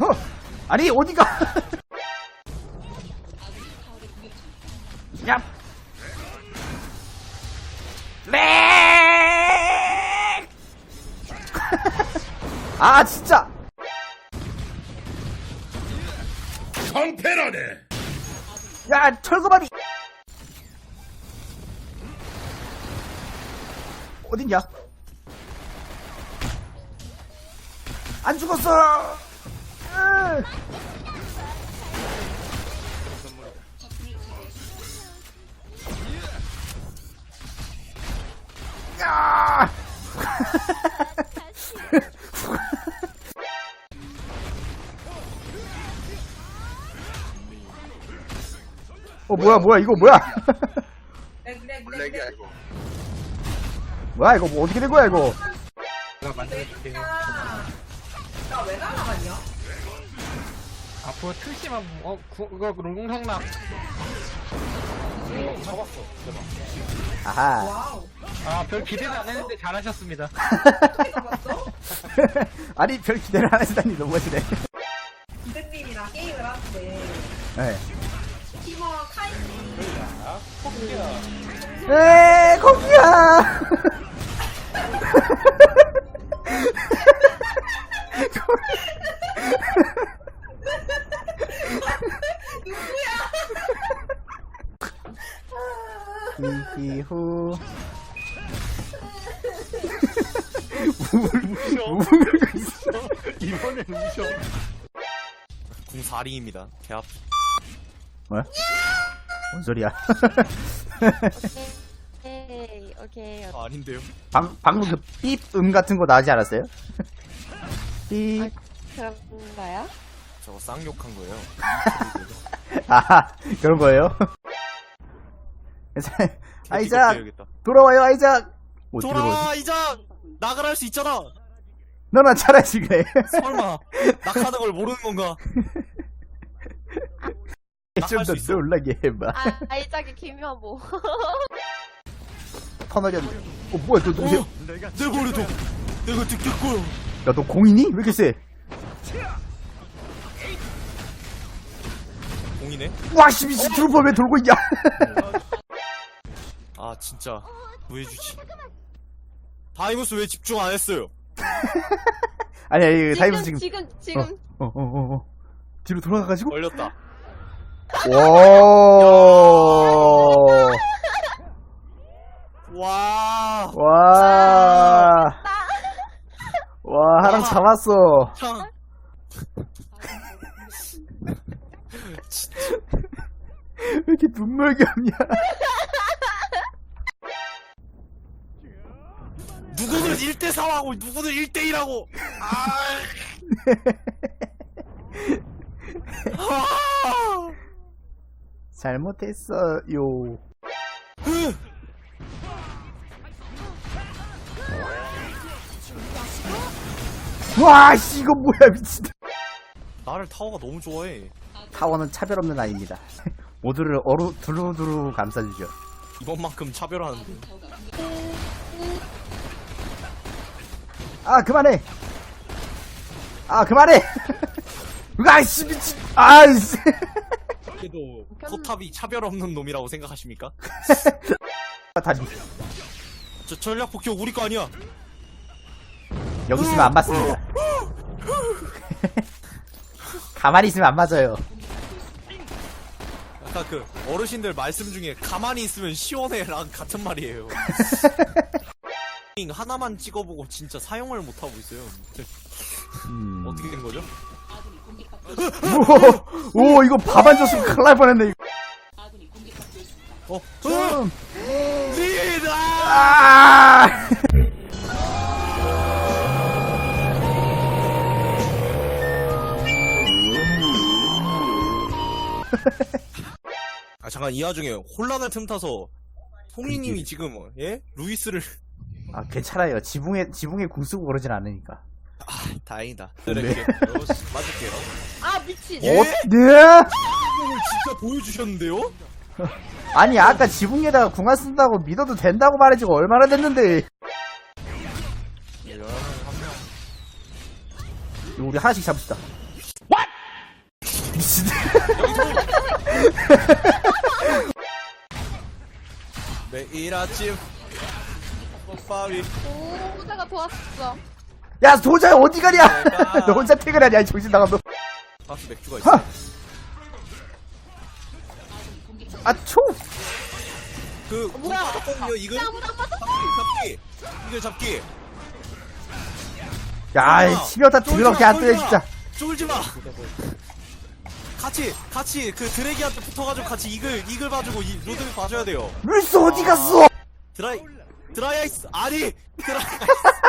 어? 아니 어디가? 야. 렉! 아 진짜. 방패라네. 야 철거바디. 어딨냐? 안 죽었어. 야! 어 뭐야 뭐야 이거 뭐야? 블랙이야 이거. 뭐야 이거 뭐 어떻게 된 거야 이거? 제가 만들어줄게요. 나왜 날아갔냐? 앞으로 틀씨만 어 구, 그거 롱롱상락 아하. 와우. 아 별 기대는 안 했는데 잘하셨습니다. 어떻게 잡았어? 아니 별 기대를 안 했다니 너무하시네. 기대님이랑 게임을 하는데 네. 팀원 카이 에 거기야. 이후 우울가 있어. 이번엔 우셔. 궁4링입니다. 개 아프. 뭐야? 뭔 소리야? 오케이, 오케이. 아, 아닌데요. 방, 방금 그 삐음 같은 거 나지 않았어요? 삐. 그런가요? 저거 쌍욕한 거예요. 아, 그런 거예요? 아이작. 돌아와요, 아이작! 돌아오지? 돌아와 이작 낙을 할수 있잖아. 너나 잘하지, 그래. 설마 낙하는 걸 모르는 건가? 좀 더. 놀라게 해봐. 아, 아이작의 김여보. 터널이었네. 어, 뭐야, 너, 너, 어, 내 머리도 내가 듣겠고요. 야, 너 공이니? 왜 이렇게 세? 공이네. 와, 씨, 미친 트루퍼 왜 돌고 있냐? 아 진짜 구해주지. 다이무스 왜 집중 안 했어요? 아니, 아니, 타임스 지금, 지금. 지금, 지금. 어, 어, 어, 어. 뒤로 돌아가가지고? 걸렸다. 와. 와. 와. 와, 하랑 잡았어. 참. 왜 이렇게 눈물이 없냐? 누구는 1대 4하고 누구는 1대 1하고. 아. 잘못했어요. 와, 씨, 이거 뭐야, 미친. 나를 타워가 너무 좋아해. 타워는 차별 없는 아이입니다. 모두를 어루, 두루두루 감싸주죠. 이번만큼 차별하는데. 아, 그만해! 아, 그만해! 아이씨, 미친. 아이씨. 그래도 포탑이 차별 없는 놈이라고 생각하십니까? 다리. 저 전략 폭격 우리 거 아니야. 여기 있으면 안 맞습니다. 가만히 있으면 안 맞아요. 아까 그 어르신들 말씀 중에 가만히 있으면 시원해랑 같은 말이에요. 하나만 찍어보고 진짜 사용을 못 하고 있어요. 음. 어떻게 된 거죠? 오, 오, 이거 밥 안 줬으면 큰일 날 뻔했네. 이거. 어, 좀. 리다! 아! 아 잠깐 이 와중에 혼란을 틈타서 송이님이 지금 예 루이스를 아, 괜찮아요. 지붕에, 지붕에 궁 쓰고 그러진 않으니까. 아 다행이다. 네. 이렇게 맞을게요. 아, 미친. 예? 어, 네? 이걸 진짜 보여주셨는데요? 아니, 아까 지붕에다가 궁안 쓴다고 믿어도 된다고 말해주고 얼마나 됐는데. 우리 하나씩 잡읍시다. 매일 아침 바위 오, 호자가 도왔어. 야 도저히 어디 가냐? 너 혼자 퇴근하냐? 이 정신 나간 너 박스 맥주가 있어. 하! 아초! 그 뭐야? 무조건요 이글? 아무도 안 봤어. 잡기 잡기. 이글 잡기. 야이 치명타 더럽게 안 뜨네 진짜. 쫄지마. 같이 같이 그 드래기한테 붙어가지고 같이 이글 이글 봐주고 이 로드를 봐줘야 돼요. 물스 어디 갔어? 드라이 드라이 아이스 아니 드라이 아이스.